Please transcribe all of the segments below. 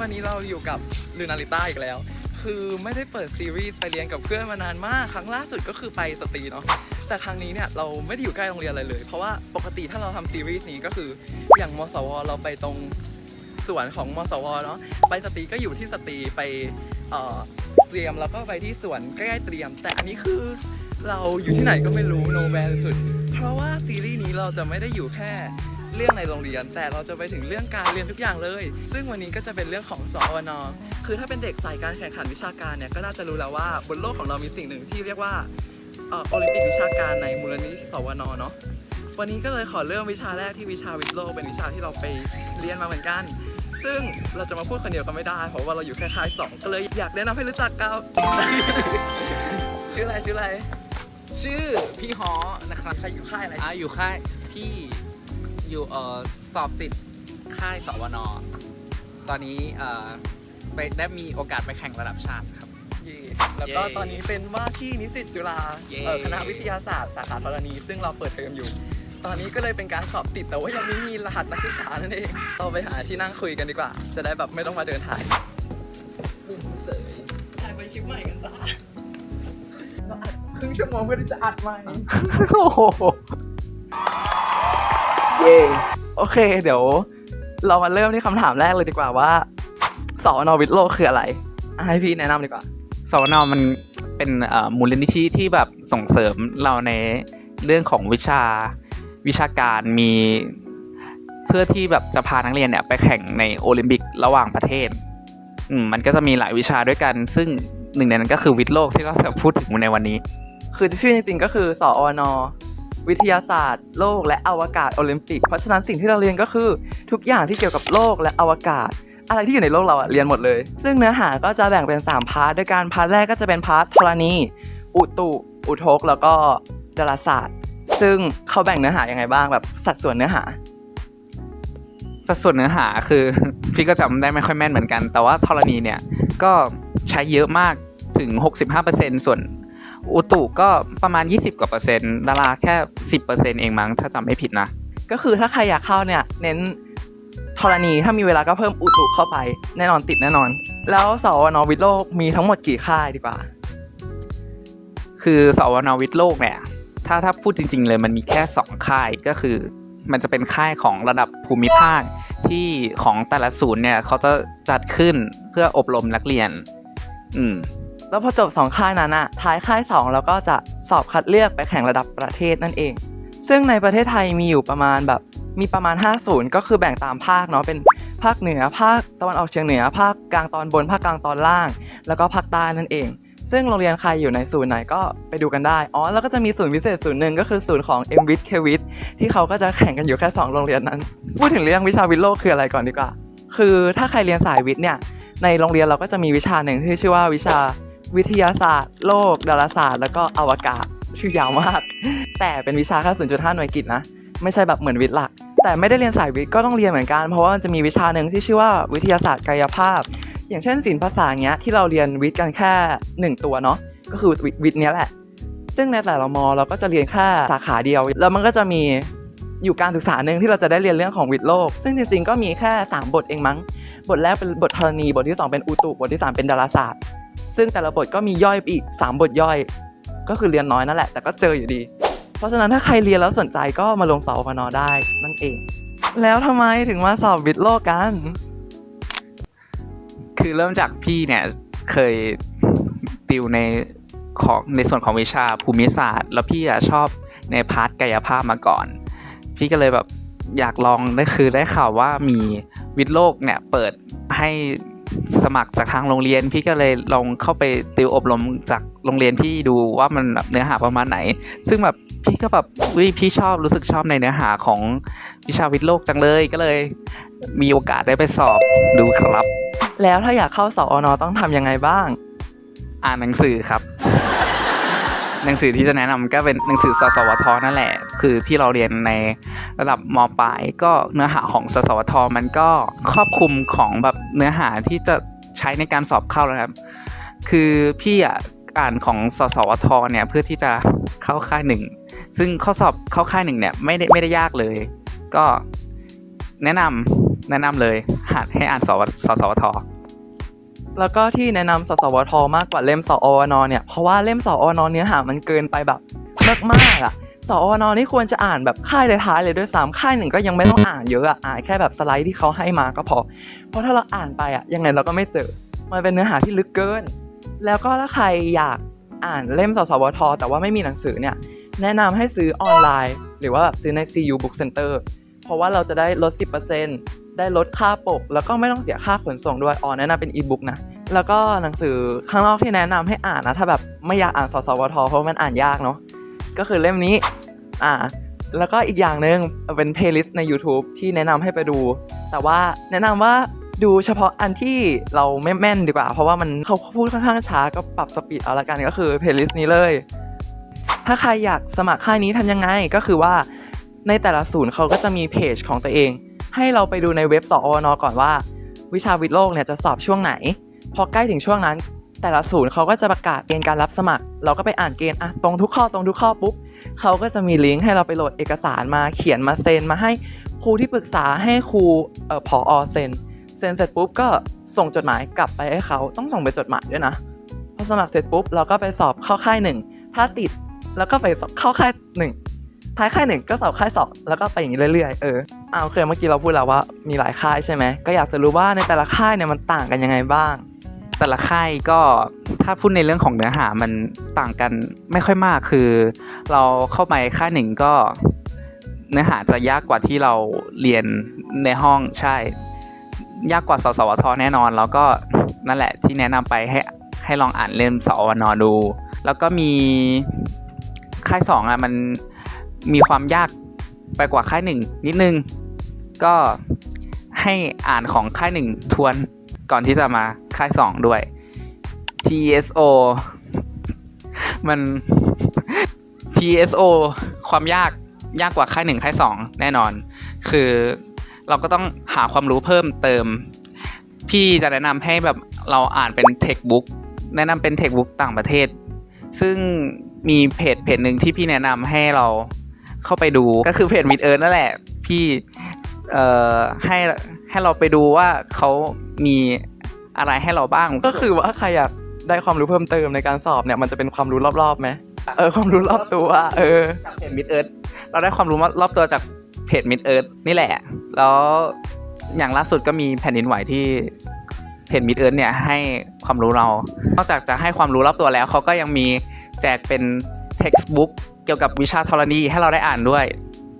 วันนี้เราอยู่กับลูนาริต้าอีกแล้ว คือไม่ได้เปิดซีรีส์ไปเรียนกับเพื่อนมานานมาก ครั้งล่าสุดก็คือไปสตรีเนาะ แต่ครั้งนี้เนี่ยเราไม่ได้อยู่ใกล้โรงเรียนอะไรเลย เพราะว่าปกติถ้าเราทำซีรีส์นี้ก็คืออย่างมสว เราไปตรงสวนของมสวเนาะ ไปสตรีก็อยู่ที่สตรีไปเอ่อเตรียมแล้วก็ไปที่สวนใกล้ๆเตรียม แต่อันนี้คือเราอยู่ที่ไหนก็ไม่รู้โนแวร์สุด เพราะว่าซีรีส์นี้เราจะไม่ได้อยู่แค่ เรื่องในโรงเรียน แต่เราจะไปถึงเรื่องการเรียนทุกอย่างเลย ซึ่งวันนี้ก็จะเป็นเรื่องของสอวนคือถ้าเป็นเด็กสายการแข่งขันวิชาการเนี่ยก็น่าจะรู้แล้วว่าบนโลกของเรามีสิ่งหนึ่งที่เรียกว่าเอ่อโอลิมปิกวิชาการในมูลนิธิสวนเนาะวันนี้ก็เลยขอเริ่มวิชาแรกที่วิชาวิทย์โลกเป็นวิชาที่เราไปเรียนมาเหมือนกัน ซึ่งเราจะมาพูดคนเดียวก็ไม่ได้ เพราะว่าเราอยู่แค่ค่ายสองก็เลยอยากแนะนำให้รู้จักกับชื่ออะไรชื่ออะไรชื่อพี่ฮอนะครับใครอยู่ค่ายอะไรอ่าอยู่ค่ายพี่ อยู่เอ่อสอบติดค่ายสวนตอนนี้เอ่อไปได้มีโอกาสไปแข่งระดับชาติครับ เย่แล้วก็เย่ตอนนี้เป็นว่าที่นิสิตจุฬาเย่ เอ่อคณะวิทยาศาสตร์สาขาธรณี ซึ่งเราเปิดเทอมอยู่ ตอนนี้ก็เลยเป็นการสอบติดแต่ว่ายังไม่มีรหัสนักศึกษานั่นเองเราไปหาที่นั่งคุยกันดีกว่า จะได้แบบไม่ต้องมาเดินถ่ายมุมเสยถ่ายไปคลิปใหม่กันจ้าเราอัดครึ่งชั่วโมงเพื่อที่จะอัดใหม่ โอ้โห เย่โอเค เดี๋ยว เรามาเริ่มที่คำถามแรกเลยดีกว่าว่าสอนอวิทย์โลกคืออะไรอะให้พี่แนะนำดีกว่าสวนมันเป็นเอ่อมูลนิธิที่แบบส่งเสริมเราในเรื่องของวิชาวิชาการมีเพื่อที่แบบจะพานักเรียนเนี่ยไปแข่งในโอลิมปิกระหว่างประเทศอืมมันก็จะมีหลายวิชาด้วยกัน ซึ่งหนึ่งในนั้นก็คือวิทย์โลกที่เราจะพูดถึงในวันนี้ คือชื่อจริงๆก็คือสอวน วิทยาศาสตร์ โลกและอวกาศโอลิมปิก เพราะฉะนั้นสิ่งที่เราเรียนก็คือ ทุกอย่างที่เกี่ยวกับโลกและอวกาศ อะไรที่อยู่ในโลกเราอะเรียนหมดเลย ซึ่งเนื้อหาก็จะแบ่งเป็น 3 พาร์ทด้วยกันพาร์ทแรกก็จะเป็นพาร์ทธรณี อุตุ อุทก แล้วก็ดาราศาสตร์ ซึ่งเขาแบ่งเนื้อหายังไงบ้างแบบสัดส่วนเนื้อหาสัดส่วนเนื้อหาคือพี่ก็จำได้ไม่ค่อยแม่นเหมือนกัน แต่ว่าธรณีเนี่ยก็ใช้เยอะมากถึง 65%ส่วน อุตุก็ประมาณ 20 กว่าเปอร์เซ็นต์ดาราแค่ 10%เองมั้งถ้าจำไม่ผิดนะ ก็คือถ้าใครอยากเข้าเนี่ย เน้นธรณีถ้ามีเวลาก็เพิ่มอุตุเข้าไป แน่นอนติดแน่นอน แล้วสวนวิทย์โลกมีทั้งหมดกี่ค่ายดีกว่า คือสวนวิทย์โลกเนี่ยถ้าถ้าพูดจริง ๆ เลยมันมีแค่ 2 ค่ายก็คือ มันจะเป็นค่ายของระดับภูมิภาคที่ของแต่ละศูนย์เนี่ยเขาจะจัดขึ้นเพื่ออบรมนักเรียน อืม แล้วพอจบ 2 ค่ายนั้นอะท้ายค่าย2แล้วก็จะสอบคัดเลือกไปแข่งระดับประเทศนั่นเอง ซึ่งในประเทศไทยมีอยู่ประมาณแบบมีประมาณ 5 ศูนย์ก็คือแบ่งตามภาคเนาะเป็นภาคเหนือภาคตะวันออกเฉียงเหนือภาคกลางตอนบนภาคกลางตอนล่าง แล้วก็ภาคใต้นั่นเอง ซึ่งโรงเรียนใครอยู่ในศูนย์ไหนก็ไปดูกันได้อ๋อแล้วก็จะมีศูนย์พิเศษศูนย์หนึ่งก็คือศูนย์ของ m w i t k w i t ที่เขาก็จะแข่งกันอยู่แค่ 2 โรงเรียนนั้น พูดถึงเรื่องวิชาวิทย์โลกคืออะไรก่อนดีกว่า คือถ้าใครเรียนสายวิทย์เนี่ยในโรงเรียนเราก็จะมีวิชาหนึ่งที่ชื่อว่าวิชา วิทยาศาสตร์ โลก ดาราศาสตร์ แล้วก็อวกาศ ชื่อยาวมาก แต่เป็นวิชาแค่0.5 หน่วยกิตนะ ไม่ใช่แบบเหมือนวิทย์หลัก แต่ไม่ได้เรียนสายวิทย์ก็ต้องเรียนเหมือนกัน เพราะว่ามันจะมีวิชาหนึ่งที่ชื่อว่าวิทยาศาสตร์กายภาพ อย่างเช่นศิลปภาษาเงี้ยที่เราเรียนวิทย์กันแค่ 1 ตัวเนาะ ก็คือวิวิทย์เนี้ยแหละ ซึ่งในแต่ละมอเราก็จะเรียนแค่สาขาเดียว แล้วมันก็จะมีอยู่การศึกษาหนึ่งที่เราจะได้เรียนเรื่องของวิทย์โลก ซึ่งจริงๆ ก็มีแค่ 3 บทเองมั้ง บทแรกเป็นบทธรณี บทที่ 2 เป็นอุตุ บทที่ 3 เป็นดาราศาสตร์ ซึ่งแต่ละบทก็มีย่อยไปอีก 3 บทย่อย ก็คือเรียนน้อยนั่นแหละ แต่ก็เจออยู่ดี เพราะฉะนั้นถ้าใครเรียนแล้วสนใจก็มาลงสอบพนได้นั่นเอง แล้วทำไมถึงมาสอบวิทย์โลกกัน คือเริ่มจากพี่เนี่ยเคยติวในของในส่วนของวิชาภูมิศาสตร์ แล้วพี่อะชอบในพาร์ทกายภาพมาก่อน พี่ก็เลยแบบอยากลองได้คือได้ข่าวว่ามีวิทย์โลกเนี่ยเปิดให้ สมัครจากทางโรงเรียน พี่ก็เลยลองเข้าไปติวอบรมจากโรงเรียนพี่ดูว่ามันแบบเนื้อหาประมาณไหน ซึ่งแบบพี่ก็แบบวิพี่ชอบรู้สึกชอบในเนื้อหาของวิชาวิทย์โลกจังเลยก็เลย มีโอกาสได้ไปสอบดูครับ แล้วถ้าอยากเข้าสอนอต้องทำยังไงบ้าง อ่านหนังสือครับ หนังสือที่จะแนะนำก็เป็นหนังสือสสวทนั่นแหละ คือที่เราเรียนในระดับมปลายก็เนื้อหาของสสวทมันก็ครอบคลุมของแบบเนื้อหาที่จะใช้ในการสอบเข้าแล้วครับ คือพี่อะอ่านของสสวทเนี่ยเพื่อที่จะเข้าค่ายหนึ่งซึ่งข้อสอบเข้าค่ายหนึ่งเนี่ยไม่ได้ไม่ได้ยากเลย ก็แนะนำแนะนำเลยหาให้อ่านสสสวท แล้วก็ที่แนะนำสสวทมากกว่าเล่มสอวนเนี่ยเพราะว่าเล่มสอวนเนื้อหามันเกินไปแบบมากๆอะสอวนนี่ควรจะอ่านแบบค่ายท้ายเลยด้วยซ้ำค่ายหนึ่งก็ยังไม่ต้องอ่านเยอะอะอ่านแค่แบบสไลด์ที่เขาให้มาก็พอ เพราะถ้าเราอ่านไปอะยังไงเราก็ไม่เจอ มันเป็นเนื้อหาที่ลึกเกิน แล้วก็ถ้าใครอยากอ่านเล่มสสวท แต่ว่าไม่มีหนังสือเนี่ย แนะนำให้ซื้อออนไลน์ หรือว่าแบบซื้อใน CU Book Center เพราะว่าเราจะได้ลด 10% ได้ลดค่าปก แล้วก็ไม่ต้องเสียค่าขนส่งด้วยอ๋อแนะนำเป็นอีบุ๊กนะแล้วก็หนังสือข้างนอกที่แนะนำให้อ่านนะถ้าแบบไม่อยากอ่านสสวทเพราะมันอ่านยากเนาะก็คือเล่มนี้อ่าแล้วก็อีกอย่างหนึ่งเป็นเพลย์ลิสต์ใน YouTube ที่แนะนำให้ไปดู แต่ว่าแนะนำว่าดูเฉพาะอันที่เราไม่แม่นดีกว่า เพราะว่ามันเขาพูดค่อนข้างช้าก็ปรับสปีดเอาละกันก็คือเพลย์ลิสต์นี้เลย ถ้าใครอยากสมัครค่ายนี้ทำยังไงก็คือว่าในแต่ละศูนย์เขาก็จะมีเพจของตัวเอง ให้เราไปดูในเว็บสอวนก่อนว่า วิชาวิทย์โลกเนี่ยจะสอบช่วงไหน พอใกล้ถึงช่วงนั้น แต่ละศูนย์เขาก็จะประกาศเกณฑ์การรับสมัคร เราก็ไปอ่านเกณฑ์อะตรงทุกข้อตรงทุกข้อปุ๊บเขาก็จะมีลิงก์ให้เราไปโหลดเอกสารมาเขียนมาเซ็นมาให้ครูที่ปรึกษาให้ครูเอ่อผอเซ็นเซ็นเสร็จปุ๊บก็ส่งจดหมายกลับไปให้เขาต้องส่งไปนจดหมายด้วยนะพอสมัครเสร็จปุ๊บเราก็ไปสอบเข้าค่ายหนึ่งถ้าติดแล้วก็ไปสอบเข้าค่ายหนึ่ง ท้ายค่ายหนึ่งก็สอบค่ายสองแล้วก็ไปอย่างนี้เรื่อยๆเอออ้าวโอเคเมื่อกี้เราพูดแล้วว่ามีหลายค่ายใช่ไหมก็อยากจะรู้ว่าในแต่ละค่ายเนี่ยมันต่างกันยังไงบ้าง แต่ละค่ายก็ถ้าพูดในเรื่องของเนื้อหามันต่างกันไม่ค่อยมากคือ เราเข้าไปค่ายหนึ่งก็เนื้อหาจะยากกว่าที่เราเรียนในห้องใช่ ยากกว่าสสวทแน่นอน แล้วก็นั่นแหละที่แนะนำไปให้ให้ลองอ่านเล่มสอวนดู แล้วก็มีค่ายสองอะมัน มีความยากไปกว่าค่ายหนึ่งนิดนึง ก็ให้อ่านของค่ายหนึ่งทวนก่อนที่จะมาค่ายสองด้วย TSO มัน TSO ความยากยากกว่าค่ายหนึ่งค่ายสองแน่นอน คือเราก็ต้องหาความรู้เพิ่มเติม พี่จะแนะนำให้แบบเราอ่านเป็นเทคบุ๊กแนะนำเป็นเทคบุ๊กต่างประเทศ ซึ่งมีเพจเพจหนึ่งที่พี่แนะนำให้เรา เข้าไปดูก็คือเพจมิดเอิร์นั่นแหละ พี่เอ่อให้ให้เราไปดูว่าเขามีอะไรให้เราบ้าง ก็คือว่าใครอยากได้ความรู้เพิ่มเติมในการสอบเนี่ยมันจะเป็นความรู้รอบๆไหมเออความรู้รอบตัวเออจากเพจมิดเอิร์เราได้ความรู้รอบตัวจากเพจมิดเอิร์นี่แหละ แล้วอย่างล่าสุดก็มีแผ่นดินไหวที่เพจมิดเอิร์เนี่ยให้ความรู้เรา นอกจากจะให้ความรู้รอบตัวแล้วเขาก็ยังมีแจกเป็น textbook เกี่ยวกับวิชาธรณีให้เราได้อ่านด้วย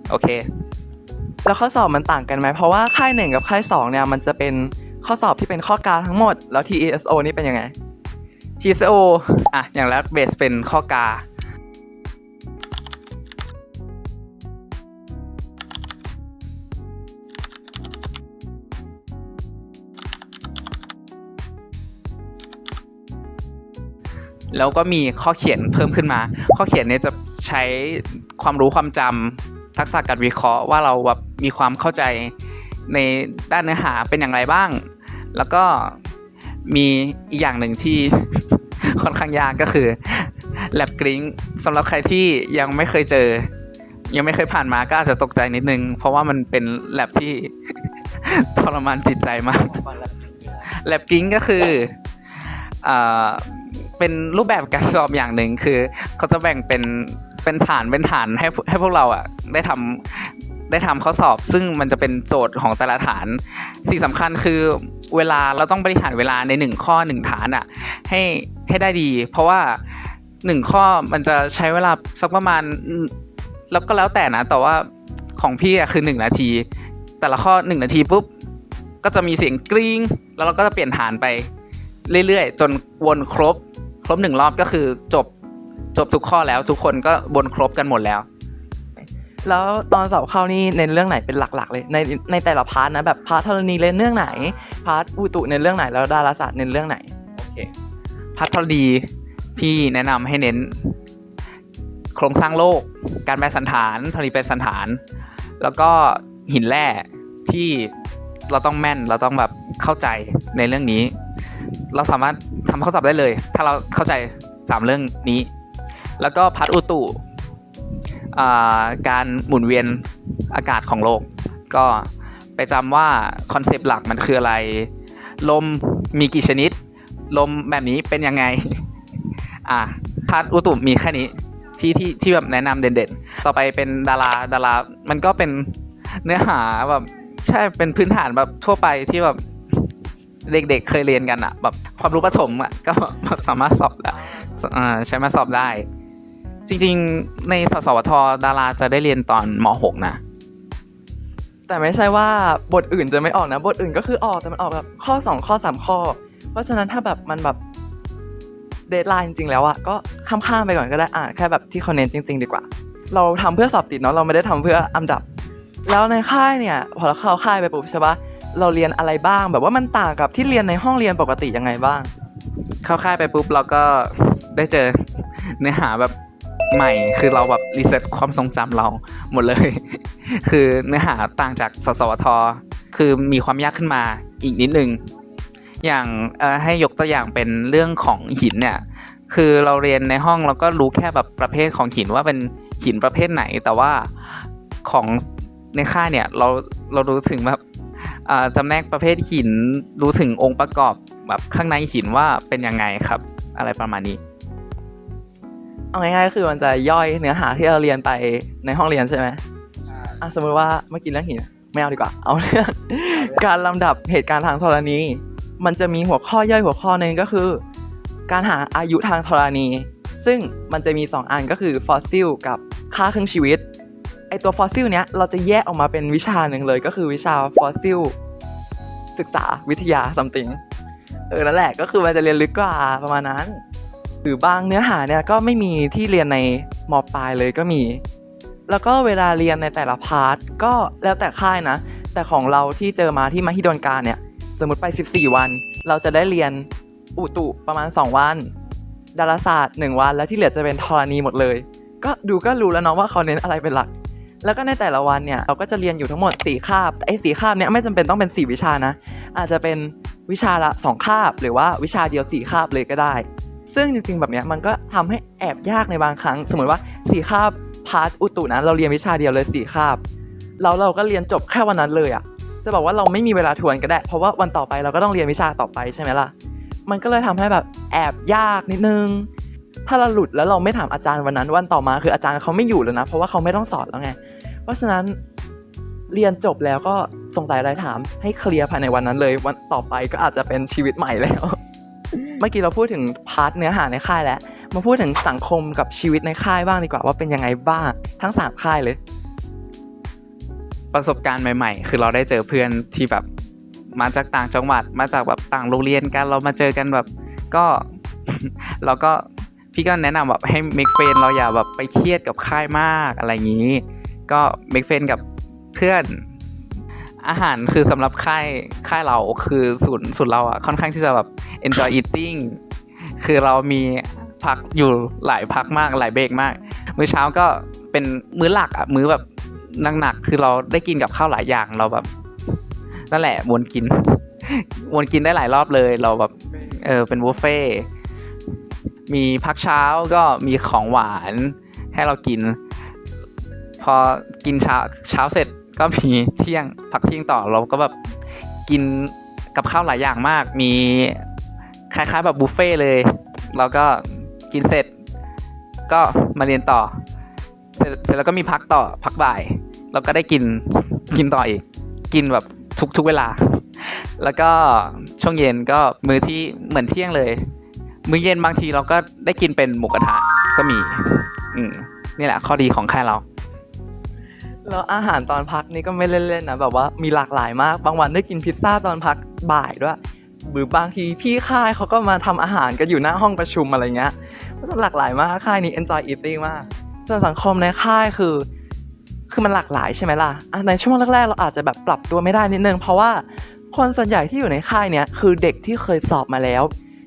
โอเค แล้วข้อสอบมันต่างกันไหมเพราะว่าค่ายหนึ่งกับค่ายสองเนี่ยมันจะเป็นข้อสอบที่เป็นข้อกาทั้งหมด แล้ว TESO นี่เป็นยังไง TSO อะ อย่างแรกเบสเป็นข้อกา แล้วก็มีข้อเขียนเพิ่มขึ้นมา ข้อเขียนเนี่ยจะ ใช้ความรู้ความจำทักษะการวิเคราะห์ว่าเราแบบมีความเข้าใจในด้านเนื้อหาเป็นอย่างไรบ้าง แล้วก็มีอีกอย่างหนึ่งที่ค่อนข้างยากก็คือแลบกริ้งสำหรับใครที่ยังไม่เคยเจอ ยังไม่เคยผ่านมาก็อาจจะตกใจนิดนึง เพราะว่ามันเป็นแลบที่ทรมานจิตใจมากแลบกริ้งก็คืออ่าเป็นรูปแบบการสอบอย่างหนึ่งคือ เขาจะแบ่งเป็น เป็นฐานเป็นฐานให้ให้พวกเราอะได้ทำได้ทำข้อสอบ ซึ่งมันจะเป็นโจทย์ของแต่ละฐาน สิ่งสำคัญคือเวลาเราต้องบริหารเวลาในหนึ่งข้อหนึ่งฐานอะให้ให้ได้ดี เพราะว่าหนึ่งข้อมันจะใช้เวลาสักประมาณแล้วก็แล้วแต่นะแต่ว่าของพี่อะคือหนึ่งนาที แต่ละข้อหนึ่งนาทีปุ๊บก็จะมีเสียงกริ๊งแล้วเราก็จะเปลี่ยนฐานไปเรื่อยๆ จนวนครบ ครบหนึ่งรอบก็คือจบ จบทุกข้อแล้วทุกคนก็วนครบกันหมดแล้ว แล้วตอนสอบเข้านี่เน้นเรื่องไหนเป็นหลักๆ เลยในในแต่ละพาร์ทนะแบบพาร์ทธรณีเน้นเรื่องไหนพาร์ทอุตุเน้นเรื่องไหนแล้วดาราศาสตร์เน้นเรื่องไหนโอเคพัทรดีพี่แนะนำให้เน้น โครงสร้างโลก การแปรสันฐานธรณีแปรสันฐาน แล้วก็หินแร่ที่เราต้องแม่นเราต้องแบบเข้าใจในเรื่องนี้ เราสามารถทำข้อสอบได้เลย ถ้าเราเข้าใจสามเรื่องนี้ แล้วก็พัดอุตุการหมุนเวียนอากาศของโลก ก็ไปจำว่าคอนเซปต์หลักมันคืออะไร ลมมีกี่ชนิด ลมแบบนี้เป็นยังไง อะพาร์ทอุตุมีแค่นี้ที่ที่ที่แบบแนะนำเด่นๆ ต่อไปเป็นดาราดารา มันก็เป็นเนื้อหาแบบใช่เป็นพื้นฐานแบบทั่วไปที่แบบเด็กๆเคยเรียนกันอะแบบความรู้ประถมอะก็สามารถสอบได้อ่าใช้มาสอบได้ จริงๆ ในสสวทดาราจะได้เรียนตอนม .6 นะ แต่ไม่ใช่ว่าบทอื่นจะไม่ออกนะ บทอื่นก็คือออกแต่มันออกแบบข้อ 2 ข้อ 3 ข้อ เพราะฉะนั้นถ้าแบบมันแบบเดทไลน์จริงๆแล้วอะก็ข้ามๆไปก่อนก็ได้อ่านแค่แบบที่เขาเน้นจริง ๆ ดีกว่า เราทำเพื่อสอบติดเนาะเราไม่ได้ทำเพื่ออันดับ แล้วในค่ายเนี่ยพอเราเข้าค่ายไปปุ๊บใช่ปะเราเรียนอะไรบ้าง แบบว่ามันต่างกับที่เรียนในห้องเรียนปกติยังไงบ้าง เข้าค่ายไปปุ๊บเราก็ได้เจอเนื้อหาแบบ ใหม่ คือเราแบบรีเซ็ตความทรงจำเราหมดเลย คือเนื้อหาต่างจากสสวท คือมีความยากขึ้นมาอีกนิดนึง อย่างให้ยกตัวอย่างเป็นเรื่องของหินเนี่ย คือเราเรียนในห้องเราก็รู้แค่แบบประเภทของหินว่าเป็นหินประเภทไหน แต่ว่าของในค่ายเนี่ยเราเรารู้ถึงแบบจำแนกประเภทหินรู้ถึงองค์ประกอบแบบข้างในหินว่าเป็นยังไงครับ อะไรประมาณนี้ เอาง่ายๆก็คือมันจะย่อยเนื้อหาที่เราเรียนไปในห้องเรียนใช่ไหมอะสมมติว่าเมื่อกี้เรื่องหินไม่เอาดีกว่า เอาเรื่องการลำดับเหตุการณ์ทางธรณี มันจะมีหัวข้อย่อยหัวข้อหนึ่งก็คือ การหาอายุทางธรณี ซึ่งมันจะมี 2 อันก็คือฟอสซิลกับค่าครึ่งชีวิต ไอตัวฟอสซิลเนี้ยเราจะแยกออกมาเป็นวิชาหนึ่งเลยก็คือวิชาฟอสซิลศึกษาวิทยา something เออนั่นแหละก็คือมันจะเรียนลึกกว่าประมาณนั้น หรือบางเนื้อหาเนี่ยก็ไม่มีที่เรียนในมปลายเลยก็มี แล้วก็เวลาเรียนในแต่ละพาร์ทก็แล้วแต่ค่ายนะ แต่ของเราที่เจอมาที่มหิดลการเนี่ย สมมติไป 14 วัน เราจะได้เรียนอุตุประมาณ 2 วัน ดาราศาสตร์ 1 วัน แล้วที่เหลือจะเป็นธรณีหมดเลย ก็ดูก็รู้แล้วเนาะว่าเขาเน้นอะไรเป็นหลัก แล้วก็ในแต่ละวันเนี่ยเราก็จะเรียนอยู่ทั้งหมด 4 คาบ แต่ไอ้สีคาบเนี่ยไม่จำเป็นต้องเป็น 4 วิชานะ อาจจะเป็นวิชาละ 2 คาบ หรือว่าวิชาเดียว 4 คาบเลยก็ได้ ซึ่งจริงๆ แบบเนี้ยมันก็ทำให้แอบยากในบางครั้ง สมมติว่าสี่คาบพาร์ทอุตุนะเราเรียนวิชาเดียวเลยสี่คาบแล้วเราก็เรียนจบแค่วันนั้นเลยอะ่ะจะบอกว่าเราไม่มีเวลาทวนก็ได้ เพราะว่าวันต่อไปเราก็ต้องเรียนวิชาต่อไปใช่ไหมล่ะมันก็เลยทำให้แบบแอบยากนิดนึง ถ้าเราหลุดแล้วเราไม่ถามอาจารย์วันนั้น วันต่อมาคืออาจารย์เขาไม่อยู่แล้วนะ เพราะว่าเขาไม่ต้องสอนแล้วไง เพราะฉะนั้นเรียนจบแล้วก็สงสัยอะไรถามให้เคลียร์ภายในวันนั้นเลย วันต่อไปก็อาจจะเป็นชีวิตใหม่แล้ว เมื่อกี้เราพูดถึงพาร์ทเนื้อหาในค่ายแล้ว มาพูดถึงสังคมกับชีวิตในค่ายบ้างดีกว่าว่าเป็นยังไงบ้างทั้งสามค่ายเลย ประสบการณ์ใหม่ ๆ คือเราได้เจอเพื่อนที่แบบมาจากต่างจังหวัดมาจากแบบต่างโรงเรียนกันเรามาเจอกันแบบก็เราก็พี่ก็แนะนำแบบให้เมกเฟนเราอย่าแบบไปเครียดกับค่ายมากอะไรอย่างนี้ ก็เมกเฟนกับเพื่อน อาหารคือสำหรับค่ายค่ายเราคือศูนย์ศูนย์เราอะค่อนข้างที่จะแบบ enjoy eating คือเรามีพักอยู่หลายพักมากหลายเบรกมาก มื้อเช้าก็เป็นมื้อหลักอะมื้อแบบหนักๆคือเราได้กินกับข้าวหลายอย่างเราแบบนั่นแหละวนกินวนกินได้หลายรอบเลย เราแบบเออเป็นบุฟเฟ่มีพักเช้าก็มีของหวานให้เรากิน พอกินเช้าเช้าเสร็จ ก็มีเที่ยงพักเที่ยงต่อเราก็แบบกินกับข้าวหลายอย่างมาก มีคล้ายๆแบบบุฟเฟ่เลยเราก็กินเสร็จ ก็มาเรียนต่อ เสร็จเสร็จแล้วก็มีพักต่อพักบ่าย เราก็ได้กินกินต่ออีก กินแบบทุกทุกเวลา แล้วก็ช่วงเย็นก็มื้อที่เหมือนเที่ยงเลย มื้อเย็นบางทีเราก็ได้กินเป็นหมูกระทะก็มี อืมนี่แหละข้อดีของค่ายเรา แล้วอาหารตอนพักนี่ก็ไม่เล่นๆนะแบบว่ามีหลากหลายมาก บางวันได้กินพิซซ่าตอนพักบ่ายด้วยหรือบางทีพี่ค่ายเขาก็มาทำอาหารกันอยู่หน้าห้องประชุมอะไรเงี้ยก็จะหลากหลายมากค่ายนี้ enjoy eating มากส่วนสังคมในค่ายคือ คือมันหลากหลายใช่ไหมล่ะอะในช่วงแรกๆ เราอาจจะแบบปรับตัวไม่ได้นิดนึง เพราะว่าคนส่วนใหญ่ที่อยู่ในค่ายเนี้ยคือเด็กที่เคยสอบมาแล้ว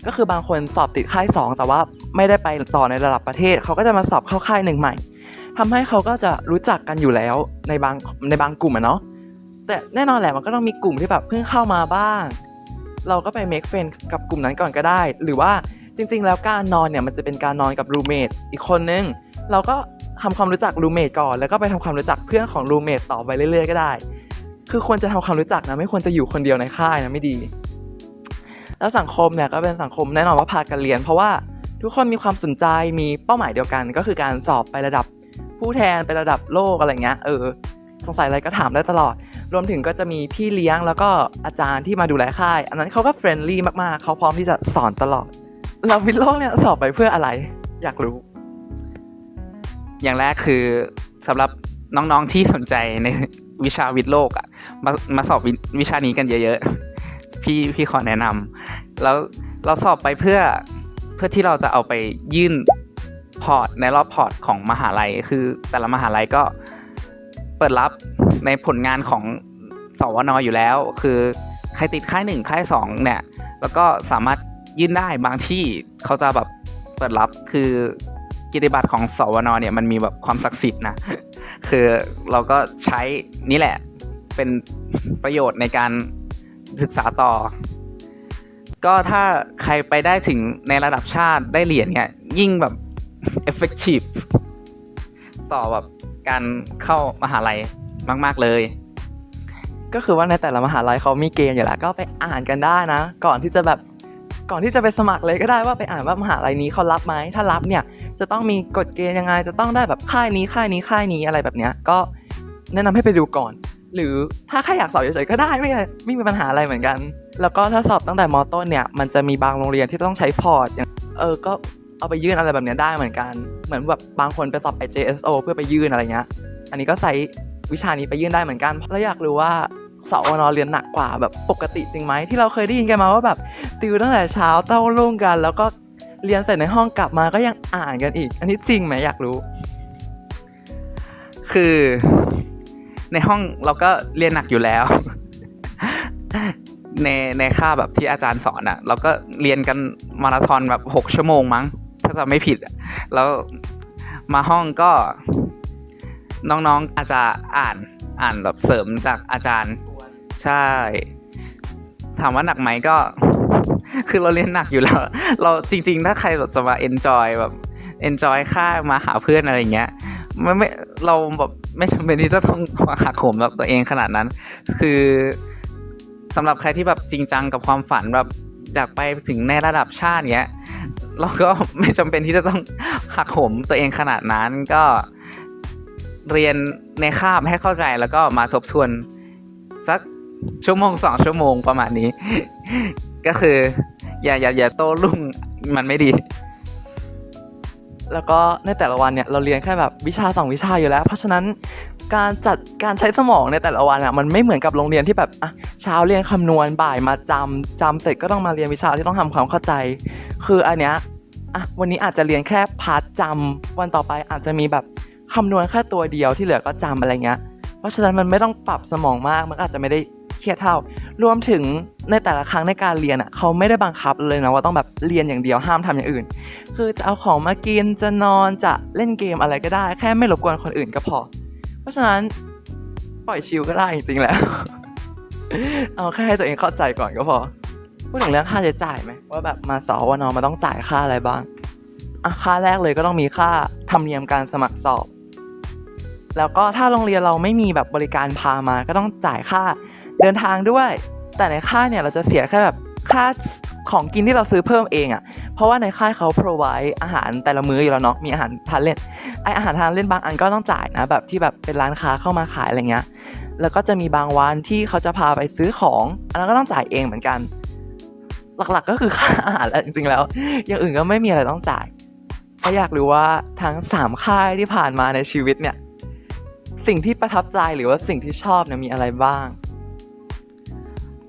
ก็คือบางคนสอบติดค่าย 2 แต่ว่าไม่ได้ไปต่อในระดับประเทศ เขาก็จะมาสอบเข้าค่ายหนึ่งใหม่ ทำให้เขาก็จะรู้จักกันอยู่แล้วในบางในบางกลุ่มอะเนาะแต่แน่นอนแหละมันก็ต้องมีกลุ่มที่แบบเพิ่งเข้ามาบ้าง เราก็ไป make friend กับกลุ่มนั้นก่อนก็ได้ หรือว่าจริง ๆ แล้วการนอนเนี่ยมันจะเป็นการนอนกับรูเมทอีกคนนึงเราก็ทำความรู้จักรูเมทก่อนแล้วก็ไปทำความรู้จักเพื่อนของรูเมทต่อไปเรื่อย ๆ ก็ได้ คือควรจะทำความรู้จักนะไม่ควรจะอยู่คนเดียวในค่ายนะไม่ดี แล้วสังคมเนี่ยก็เป็นสังคมแน่นอนว่าพากันเรียน เพราะว่าทุกคนมีความสนใจมีเป้าหมายเดียวกัน ก็คือการสอบไประดับ ผู้แทนไประดับโลกอะไรเงี้ยเออสงสัยอะไรก็ถามได้ตลอด รวมถึงก็จะมีพี่เลี้ยงแล้วก็อาจารย์ที่มาดูแลค่าย อันนั้นเขาก็เฟรนลี่มากๆ เขาพร้อมที่จะสอนตลอด เราวิทย์โลกเนี่ยสอบไปเพื่ออะไร อยากรู้ อย่างแรกคือสำหรับน้องๆที่สนใจในวิชาวิทย์โลกอะมามาสอบวิวิชานี้กันเยอะๆ พี่พี่ขอแนะนำแล้วเราสอบไปเพื่อเพื่อที่เราจะเอาไปยื่น พอร์ตในรอบพอร์ตของมหาลัย คือแต่ละมหาลัยก็เปิดรับในผลงานของสวนอยู่แล้ว คือใครติดค่ายหนึ่งค่ายสองเนี่ย แล้วก็สามารถยื่นได้บางที่เขาจะแบบเปิดรับคือกิจบัตรของสวนเนี่ยมันมีแบบความศักดิ์สิทธิ์นะคือเราก็ใช้นี่แหละเป็นประโยชน์ในการศึกษาต่อ ก็ถ้าใครไปได้ถึงในระดับชาติได้เหรียญเนี่ยยิ่งแบบ effective ต่อแบบการเข้ามหาลัยมาก ๆ เลย ก็คือว่าในแต่ละมหาลัยเขามีเกณฑ์อยู่แล้ว ก็ไปอ่านกันได้นะ ก่อนที่จะแบบก่อนที่จะไปสมัครเลยก็ได้ว่าไปอ่านว่ามหาลัยนี้เขารับไหมถ้ารับเนี่ยจะต้องมีกฎเกณฑ์ยังไง จะต้องได้แบบค่ายนี้ค่ายนี้ค่ายนี้อะไรแบบเนี้ยก็แนะนำให้ไปดูก่อน หรือถ้าใครอยากสอบเฉยๆก็ได้ไม่ไม่มีปัญหาอะไรเหมือนกัน แล้วก็ถ้าสอบตั้งแต่มต้นเนี่ยมันจะมีบางโรงเรียนที่ต้องใช้พอร์ตอย่างเออก็ เอาไปยื่นอะไรแบบนี้ได้เหมือนกัน เหมือนแบบบางคนไปสอบ IJSO เพื่อไปยื่นอะไรเงี้ย อันนี้ก็ใช้วิชานี้ไปยื่นได้เหมือนกัน แล้วอยากรู้ว่าสวนอเรียนหนักกว่าแบบปกติจริงไหมที่เราเคยได้ยินกันมาว่าแบบติวตั้งแต่เช้าเต้ารุ่งกัน แล้วก็เรียนเสร็จในห้องกลับมาก็ยังอ่านกันอีก อันนี้จริงไหมอยากรู้ คือในห้องเราก็เรียนหนักอยู่แล้ว ในในค่าแบบที่อาจารย์สอนอะ่ะ เราก็เรียนกันมาราธอนแบบหกชั่วโมงมั้ง ถ้าจะไม่ผิด แล้วมาห้องก็น้องๆอาจจะอ่านอ่านแบบเสริมจากอาจารย์ ใช่ ถามว่าหนักไหมก็ คือเราเรียนหนักอยู่แล้ว เราจริง ๆ ถ้าใครจะมา enjoy แบบ enjoy ค่ามาหาเพื่อนอะไรเงี้ยไม่ไม่เราแบบไม่จำเป็นที่จะต้องหักโหมแบบตัวเองขนาดนั้น คือสำหรับใครที่แบบจริงจังกับความฝันแบบอยากไปถึงในระดับชาติเนี้ย เราก็ไม่จำเป็นที่จะต้องหักโหมตัวเองขนาดนั้นก็เรียนในคาบให้เข้าใจแล้วก็มาทบทวนสักชั่วโมงสองชั่วโมงประมาณนี้ ก็คือ อย่าอย่าอย่าโต้รุ่งมันไม่ดี แล้วก็ในแต่ละวันเนี่ยเราเรียนแค่แบบวิชาสองวิชาอยู่แล้ว เพราะฉะนั้นการจัดการใช้สมองในแต่ละวันอะมันไม่เหมือนกับโรงเรียนที่แบบอะเช้าเรียนคำนวณบ่ายมาจำจำเสร็จก็ต้องมาเรียนวิชาที่ต้องทำความเข้าใจ คืออันเนี้ยอะวันนี้อาจจะเรียนแค่พาร์ทจำวันต่อไปอาจจะมีแบบคำนวณแค่ตัวเดียวที่เหลือก็จำอะไรเงี้ย เพราะฉะนั้นมันไม่ต้องปรับสมองมากมันอาจจะไม่ได้ เครียดเท่ารวมถึงในแต่ละครั้งในการเรียนอะเขาไม่ได้บังคับเลยนะว่าต้องแบบเรียนอย่างเดียวห้ามทำอย่างอื่น คือจะเอาของมากินจะนอนจะเล่นเกมอะไรก็ได้ แค่ไม่รบกวนคนอื่นก็พอ เพราะฉะนั้นปล่อยชิลก็ได้จริงๆแล้วเอาแค่ให้ตัวเองเข้าใจก่อนก็พอพูดถึงเรื่องค่าใช้จ่ายไหมว่าแบบมาสอวนอมาต้องจ่ายค่าอะไรบ้างอะค่าแรกเลยก็ต้องมีค่าธรรมเนียมการสมัครสอบ แล้วก็ถ้าโรงเรียนเราไม่มีแบบบริการพามา ก็ต้องจ่ายค่า เดินทางด้วย แต่ในค่ายเนี่ยเราจะเสียแค่แบบค่าของกินที่เราซื้อเพิ่มเองอะ่ะ เพราะว่าในค่ายเขา provide อาหารแต่ละมื้ออยู่แล้วเนาะ มีอาหารทานเล่น ไออาหารทานเล่นบางอันก็ต้องจ่ายนะ แบบที่แบบเป็นร้านค้าเข้ามาขายอะไรเงี้ย แล้วก็จะมีบางวันที่เขาจะพาไปซื้อของ อันนั้นก็ต้องจ่ายเองเหมือนกัน หลักๆก็คือค่าอาหารแหละจริงๆแล้ว อย่างอื่นก็ไม่มีอะไรต้องจ่ายก็อยากรู้ว่าทั้งสามค่ายที่ผ่านมาในชีวิตเนี่ย สิ่งที่ประทับใจหรือว่าสิ่งที่ชอบเนี่ยมีอะไรบ้าง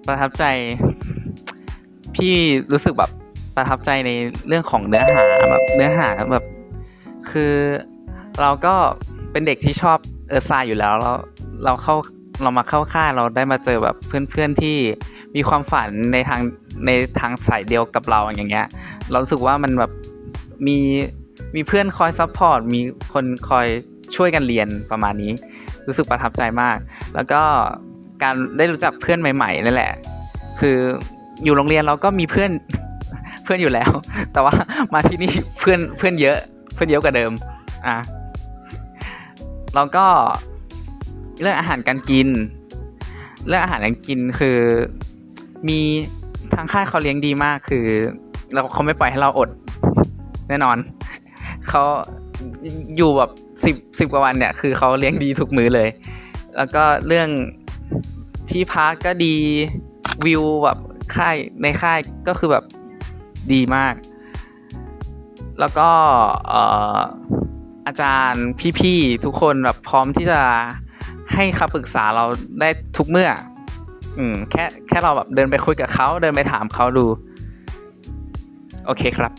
ประทับใจ พี่รู้สึกแบบประทับใจในเรื่องของเนื้อหาแบบเนื้อหาแบบ คือเราก็เป็นเด็กที่ชอบเออร์ไซน์อยู่แล้วแล้วเราเข้าเรามาเข้าค่ายเราได้มาเจอแบบเพื่อนๆที่มีความฝันในทางในทางสายเดียวกับเราอย่างเงี้ย เรารู้สึกว่ามันแบบมีมีเพื่อนคอยซัพพอร์ตมีคนคอยช่วยกันเรียนประมาณนี้ รู้สึกประทับใจมาก แล้วก็ การได้รู้จักเพื่อนใหม่ๆนั่นแหละ คืออยู่โรงเรียนเราก็มีเพื่อนเพื่อนอยู่แล้ว แต่ว่ามาที่นี่เพื่อนเพื่อนเยอะ เพื่อนเยอะกว่าเดิม อะแล้วก็เรื่องอาหารการกิน เรื่องอาหารการกินคือ มีทางค่ายเขาเลี้ยงดีมาก คือเราเขาไม่ปล่อยให้เราอด แน่นอนเขาอยู่แบบสิบสิบกว่าวันเนี่ย คือเขาเลี้ยงดีทุกมื้อเลย แล้วก็เรื่อง ที่พักก็ดีวิวแบบค่ายในค่ายก็คือแบบดีมาก แล้วก็เอ่ออาจารย์พี่ๆทุกคนแบบพร้อมที่จะให้คำปรึกษาเราได้ทุกเมื่อ อืมแค่แค่เราแบบเดินไปคุยกับเขาเดินไปถามเขาดู โอเคครับ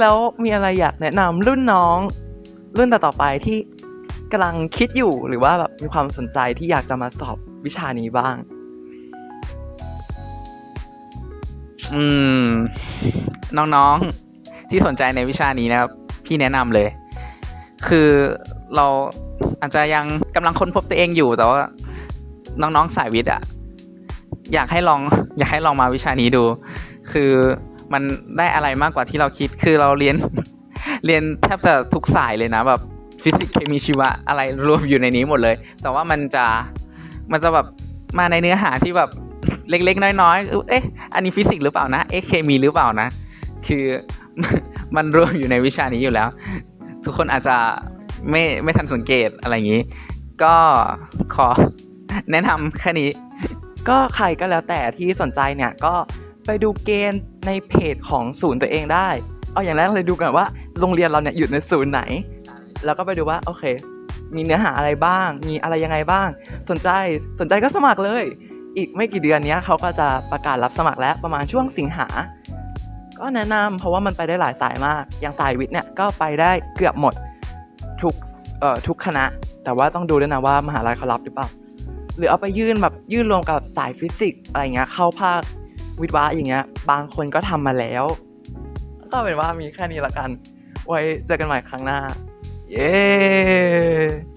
แล้วมีอะไรอยากแนะนำรุ่นน้อง รุ่นต่อๆไปที่กำลังคิดอยู่หรือว่าแบบมีความสนใจที่อยากจะมาสอบ วิชานี้บ้าง อืม น้องๆ ที่สนใจในวิชานี้นะครับ พี่แนะนำเลย คือเราอาจจะยังกำลังค้นพบตัวเองอยู่แต่ว่า น้องๆสายวิทย์อะอยากให้ลอง อยากให้ลองมาวิชานี้ดู คือมันได้อะไรมากกว่าที่เราคิด คือเราเรียน เรียนแทบจะทุกสายเลยนะแบบฟิสิกส์เคมีชีวะอะไรรวมอยู่ในนี้หมดเลย แต่ว่ามันจะ มันจะแบบมาในเนื้อหาที่แบบเล็กๆ น้อยๆ เอ๊ะ อันนี้ฟิสิกส์หรือเปล่านะ เอ๊ะเคมีหรือเปล่านะ คือมันรวมอยู่ในวิชานี้อยู่แล้ว ทุกคนอาจจะไม่ไม่ทันสังเกตอะไรอย่างนี้ ก็ขอแนะนำแค่นี้ ก็ใครก็แล้วแต่ที่สนใจเนี่ยก็ไปดูเกณฑ์ในเพจของศูนย์ตัวเองได้ เอาอย่างแรกเลยดูกันว่าโรงเรียนเราเนี่ยอยู่ในศูนย์ไหน แล้วก็ไปดูว่าโอเค มีเนื้อหาอะไรบ้าง มีอะไรยังไงบ้าง สนใจสนใจก็สมัครเลย อีกไม่กี่เดือนนี้เขาก็จะประกาศรับสมัครแล้วประมาณช่วงสิงหา ก็แนะนำเพราะว่ามันไปได้หลายสายมาก อย่างสายวิทย์เนี่ยก็ไปได้เกือบหมดทุกเอ่อทุกคณะ แต่ว่าต้องดูด้วยนะว่ามหาลัยเขารับหรือเปล่าหรือเอาไปยื่นแบบยื่นรวมกับสายฟิสิกส์อะไรเงี้ยเข้าภาควิทย์วะอย่างเงี้ย บางคนก็ทำมาแล้ว ก็เป็นว่ามีแค่นี้ละกัน ไว้เจอกันใหม่ครั้งหน้า เย้